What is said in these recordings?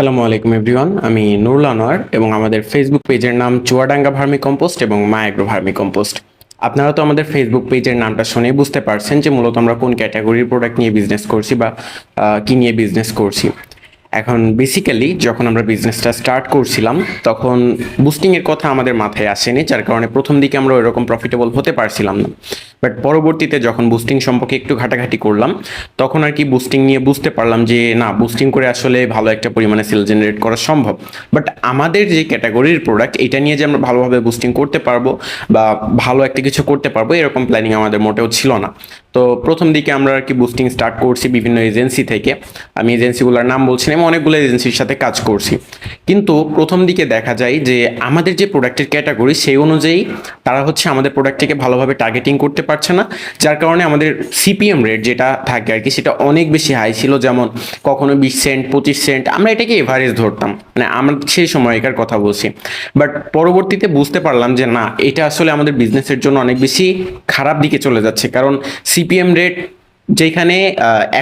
আসসালামু আলাইকুম এভরিওয়ান আমি নুরুল আনোয়ার এবং আমাদের ফেসবুক পেজের নাম চুয়াডাঙ্গা ভার্মি কম্পোস্ট এবং মা এগ্রো ভার্মি কম্পোস্ট। আপনারা তো আমাদের ফেসবুক পেজের নামটা শুনেই বুঝতে পারছেন যে মূলত আমরা কোন ক্যাটাগরির প্রোডাক্ট নিয়ে বিজনেস করছি বা কি নিয়ে বিজনেস করছি। এখন বেসিক্যালি যখন আমরা বিজনেসটা স্টার্ট করছিলাম, তখন বুস্টিংয়ের কথা আমাদের মাথায় আসেনি, যার কারণে প্রথম দিকে আমরা ওইরকম প্রফিটেবল হতে পারছিলাম না। বাট পরবর্তীতে যখন বুস্টিং সম্পর্কে একটু ঘাটাঘাটি করলাম, তখন আর কি বুস্টিং নিয়ে বুঝতে পারলাম যে, না বুস্টিং করে আসলে ভালো একটা পরিমাণে সেল জেনারেট করা সম্ভব। বাট আমাদের যে ক্যাটাগরির প্রোডাক্ট এটা নিয়ে যে আমরা ভালোভাবে বুস্টিং করতে পারব বা ভালো একটা কিছু করতে পারব, এরকম প্ল্যানিং আমাদের মোটেও ছিল না। তো প্রথম দিকে আমরা আর কি বুস্টিং স্টার্ট করছি বিভিন্ন এজেন্সি থেকে। আমি এজেন্সিগুলোর নাম বলছি আমি অনেকগুলো এজেন্সির সাথে কাজ করছি। কিন্তু প্রথম দিকে দেখা যায় যে, আমাদের যে প্রোডাক্টের ক্যাটাগরি সেই অনুযায়ী তারা হচ্ছে আমাদের প্রোডাক্টটিকে ভালোভাবে টার্গেটিং করতে পারছে না, যার কারণে আমাদের সিপিএম রেট যেটা থাকে আর কি, সেটা অনেক বেশি হাই ছিল। যেমন কখনো বিশ সেন্ট পঁচিশ সেন্ট আমরা এটাকে এভারেজ ধরতাম। মানে আমরা সেই সময়কার কথা বলছি। বাট পরবর্তীতে বুঝতে পারলাম যে না, এটা আসলে আমাদের বিজনেসের জন্য অনেক বেশি খারাপ দিকে চলে যাচ্ছে। কারণ সিপিএম রেট যেখানে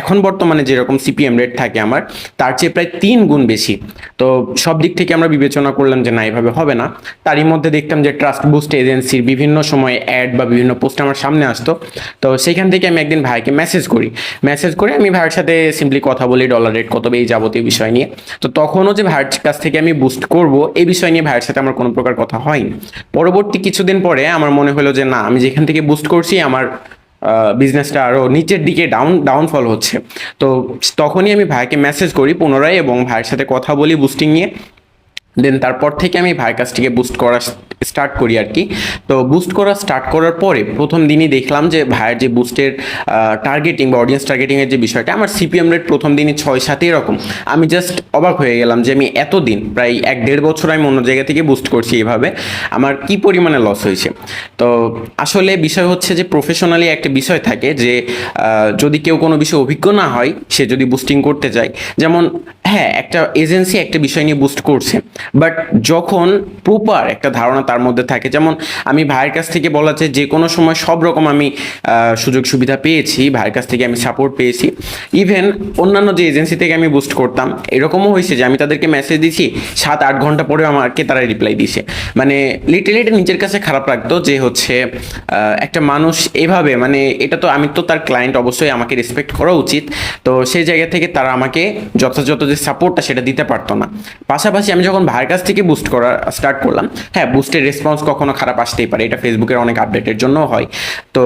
এখন বর্তমানে যেরকম সিপিএম রেট থাকে আমার, তার চেয়ে প্রায় তিন গুণ বেশি। তো সব দিক থেকে আমরা বিবেচনা করলাম যে না, এভাবে হবে না। তারই মধ্যে দেখতাম যে ট্রাস্ট বুস্ট এজেন্সির বিভিন্ন সময় অ্যাড বা বিভিন্ন পোস্ট আমার সামনে আসতো। তো সেখান থেকে আমি একদিন ভাইকে মেসেজ করি। মেসেজ করে আমি ভাইয়ের সাথে সিম্পলি কথা বলি ডলার রেট কত এই যাবতীয় বিষয় নিয়ে। তো তখনও যে ভাইয়ের কাছ থেকে আমি বুস্ট করব, এই বিষয় নিয়ে ভাইয়ের সাথে আমার কোনো প্রকার কথা হয়নি। পরবর্তী কিছুদিন পরে আমার মনে হলো যে না, আমি যেখান থেকে বুস্ট করছি, আমার বিজনেসটা আরও নিচের দিকে ডাউন ডাউনফল হচ্ছে। তো তখনই আমি ভাইকে মেসেজ করি পুনরায় এবং ভাইয়ের সাথে কথা বলি বুস্টিং নিয়ে। দেন তারপর থেকে আমি থেকে বুস্ট করা স্টার্ট করি আর কি। তো বুস্ট করা স্টার্ট করার পরে প্রথম দিনই দেখলাম যে ভাইয়ের যে বুস্টের টার্গেটিং বা অডিয়েন্স টার্গেটিংয়ের যে বিষয়টা, আমার সিপিএম রেট প্রথম দিনই ছয় সাথে এরকম। আমি জাস্ট অবাক হয়ে গেলাম যে আমি এতদিন, প্রায় এক, দেড় বছর আমি অন্য জায়গা থেকে বুস্ট করছি এইভাবে আমার কি পরিমাণে লস হয়েছে? তো আসলে বিষয় হচ্ছে যে প্রফেশনালি একটা বিষয় থাকে যে যদি কেউ কোনো বিষয়ে অভিজ্ঞ না হয়, সে যদি বুস্টিং করতে যায়, যেমন হ্যাঁ একটা এজেন্সি একটা বিষয় নিয়ে বুস্ট করছে। বাট যখন প্রপার একটা ধারণা তার মধ্যে থাকে, যেমন আমি ভাইয়ের কাছ থেকে বলা যায় যে কোনো সময় সব রকম আমি সুযোগ সুবিধা পেয়েছি, ভাইয়ের কাছ থেকে আমি সাপোর্ট পেয়েছি। ইভেন অন্যান্য যে এজেন্সি থেকে আমি বুস্ট করতাম, এরকমও হয়েছে যে আমি তাদেরকে মেসেজ দিছি, সাত আট ঘণ্টা পরে আমাকে তারা রিপ্লাই দিছে মানে লিটারলি এটা নিজের কাছে খারাপ লাগতো যে হচ্ছে একটা মানুষ এভাবে মানে এটা তো আমি তো তার ক্লায়েন্ট অবশ্যই আমাকে রেসপেক্ট করা উচিত। তো সেই জায়গা থেকে তারা আমাকে যথাযথ যে সাপোর্টটা সেটা দিতে পারতো না। পাশাপাশি আমি যখন ভাইয়ের কাছ থেকে বুস্ট করা স্টার্ট করলাম। হ্যাঁ বুস্টের রেসপন্স কখনো খারাপ আসতেই পারে, এটা ফেসবুকের অনেক আপডেটের জন্য হয়। তো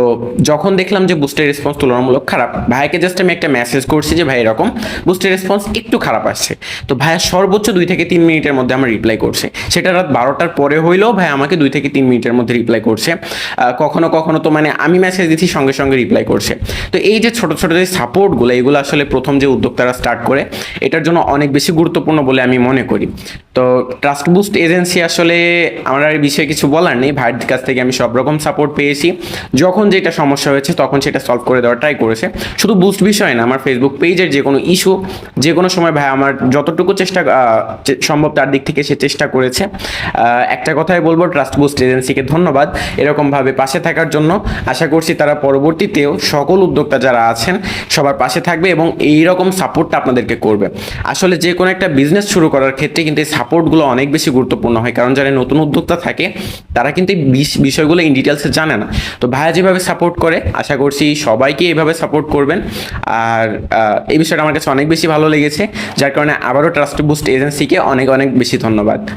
যখন দেখলাম যে বুস্টের রেসপন্স তুলনামূলক খারাপ, ভাইকে জাস্ট আমি একটা মেসেজ করছি যে, ভাই, এরকম বুস্টের রেসপন্স একটু খারাপ আসছে। তো ভাইয়া সর্বোচ্চ দুই থেকে তিন মিনিটের মধ্যে আমার রিপ্লাই করছে। সেটা রাত বারোটার পরে হইলেও ভাই আমাকে দুই থেকে তিন মিনিটের মধ্যে রিপ্লাই করছে। কখনো কখনো তো মানে আমি মেসেজ দিচ্ছি, সঙ্গে সঙ্গে রিপ্লাই করছে। তো এই যে ছোট ছোট যে সাপোর্টগুলো এগুলো আসলে প্রথম যে উদ্যোক্তারা স্টার্ট করে, এটার জন্য অনেক বেশি গুরুত্বপূর্ণ বলে আমি মনে করি। তো ট্রাস্ট বুস্ট এজেন্সি আসলে আমার এই বিষয়ে কিছু বলার নেই। ভাইয়ের কাছ থেকে আমি সব রকম সাপোর্ট পেয়েছি। যখন যেটা সমস্যা হয়েছে, তখন সেটা সলভ করে দেওয়ার ট্রাই করেছে। শুধু বুস্ট বিষয় না, আমার ফেসবুক পেজের যে কোনো ইস্যু যে কোনো সময় ভাই আমার যতটুকু চেষ্টা সম্ভব তার দিক থেকে সে চেষ্টা করেছে। একটা কথাই বলব ট্রাস্ট বুস্ট এজেন্সিকে ধন্যবাদ এরকমভাবে পাশে থাকার জন্য। আশা করছি তারা পরবর্তীতেও সকল উদ্যোক্তা যারা আছেন, সবার পাশে থাকবে এবং এই রকম সাপোর্টটা আপনাদেরকে করবে। আসলে যে কোনো একটা বিজনেস শুরু করার ক্ষেত্রে কিন্তু সাপোর্টগুলো অনেক বেশি গুরুত্বপূর্ণ হয়, কারণ যারা নতুন উদ্যোক্তা থাকে, তারা কিন্তু এই বিষ- বিষয়গুলো ইন ডিটেলসে জানে না। তো ভাইয়া যেভাবে সাপোর্ট করে, আশা করছি সবাইকে এইভাবে সাপোর্ট করবেন। আর এই বিষয়টা আমার কাছে অনেক বেশি ভালো লেগেছে, যার কারণে আবারও ট্রাস্ট বুস্ট এজেন্সিকে অনেক অনেক বেশি ধন্যবাদ।